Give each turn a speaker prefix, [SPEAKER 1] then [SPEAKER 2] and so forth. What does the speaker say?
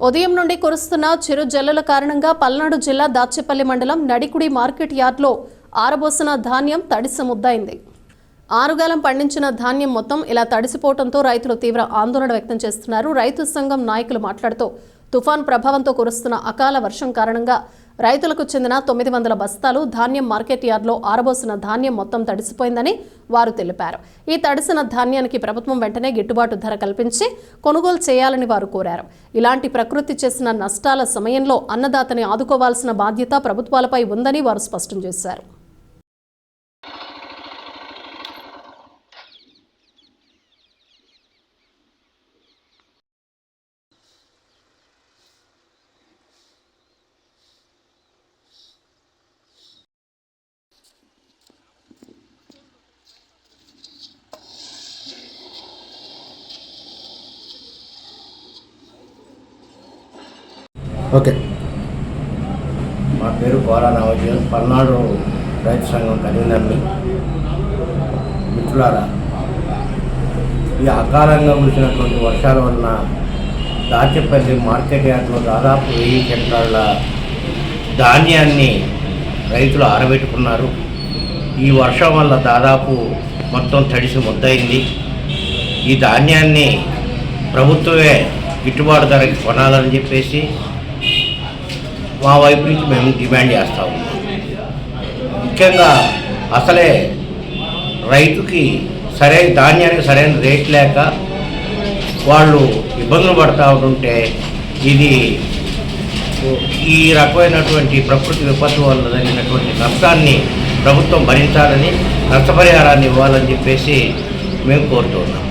[SPEAKER 1] ఉదయం నుండి కురుస్తున్న చిరు జల్లుల కారణంగా పల్నాడు జిల్లా దాచేపల్లి మండలం నడికుడి మార్కెట్ యార్డ్లో ఆరబోసిన ధాన్యం తడిసి ముద్దయింది. ఆరుగాలం పండించిన ధాన్యం మొత్తం ఇలా తడిసిపోవడంతో రైతులు తీవ్ర ఆందోళన వ్యక్తం చేస్తున్నారు. రైతు సంఘం నాయకులు మాట్లాడుతూ తుఫాన్ ప్రభావంతో కురుస్తున్న అకాల వర్షం కారణంగా రైతులకు చెందిన తొమ్మిది వందల బస్తాలు ధాన్యం మార్కెట్ యార్డ్లో ఆరబోసిన ధాన్యం మొత్తం తడిసిపోయిందని వారు తెలిపారు. ఈ తడిసిన ధాన్యానికి ప్రభుత్వం వెంటనే గిట్టుబాటు ధర కల్పించి కొనుగోలు చేయాలని వారు కోరారు. ఇలాంటి ప్రకృతి చేసిన నష్టాల సమయంలో అన్నదాతని ఆదుకోవాల్సిన బాధ్యత ప్రభుత్వాలపై ఉందని వారు స్పష్టం చేశారు.
[SPEAKER 2] ఓకే.
[SPEAKER 3] మా పేరు కోరా నవజీవన్ పల్నాడు రైతు సంఘం కన్వీనర్ని. మిత్రులారా ఈ అకాలంగా కురిసినటువంటి వర్షాల వలన దాచేపల్లి మార్కెట్ యార్డ్లో దాదాపు వెయ్యి క్వింటాళ్ళ ధాన్యాన్ని రైతులు ఆరబెట్టుకున్నారు. ఈ వర్షం వల్ల దాదాపు మొత్తం తడిసి ముద్దయింది. ఈ ధాన్యాన్ని ప్రభుత్వమే గిట్టుబాటు ధరకి కొనాలని చెప్పేసి మా వైపు నుంచి మేము డిమాండ్ చేస్తాము ఉన్నాం. ముఖ్యంగా అసలే రైతుకి సరైన ధాన్యానికి సరైన రేట్ లేక వాళ్ళు ఇబ్బందులు పడతా ఉంటుంటే ఇది ఈ రకమైనటువంటి ప్రకృతి విపత్తు వల్ల జరిగినటువంటి నష్టాన్ని ప్రభుత్వం భరించాలని నష్టపరిహారాన్ని ఇవ్వాలని చెప్పేసి మేము కోరుతున్నాం